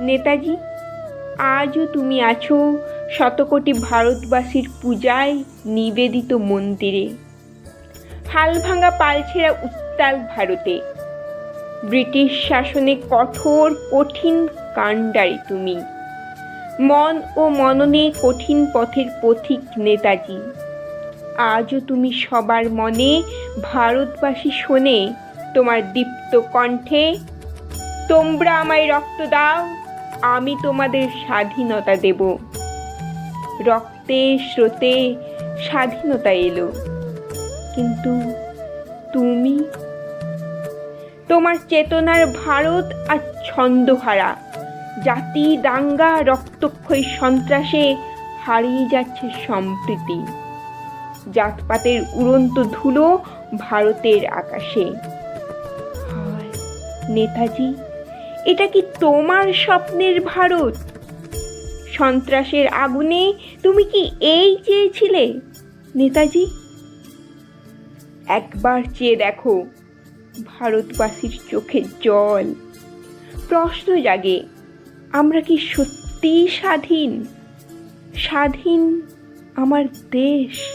নেতাজি, আজও তুমি আছো শতকোটি ভারতবাসীর পূজায় নিবেদিত মন্দিরে। হালভাঙা পালছেরা উত্তাল ভারতে। ব্রিটিশ শাসনে কঠোর, কঠিন কাণ্ডারি তুমি। মন ও মননে কঠিন পথের পথিক নেতাজি। আজও তুমি সবার মনে ভারতবাসী শোনে তোমার দীপ্ত কণ্ঠে তোমরা আমায় রক্ত দাও, আমি তোমাদের স্বাধীনতা দেব। রক্তে, স্রোতে স্বাধীনতা এলো। কিন্তু তুমি? তোমার চেতনার ভারত আর ছন্দহারা। জাতি দাঙ্গা, রক্তক্ষয়ী সন্ত্রাসে হারিয়ে যাচ্ছে সম্প্রীতি। জাতপাতের উড়ন্ত ধুলো ভারতের আকাশে। নেতাজি! এটা কি তোমার স্বপ্নের ভারত? সন্ত্রাসের আগুনে তুমি কি এই চেয়েছিলে, নেতাজি? একবার চেয়ে দেখো, ভারতবাসীর চোখে জল। প্রশ্ন জাগে, আমরা কি সত্যি স্বাধীন? স্বাধীন আমার দেশ।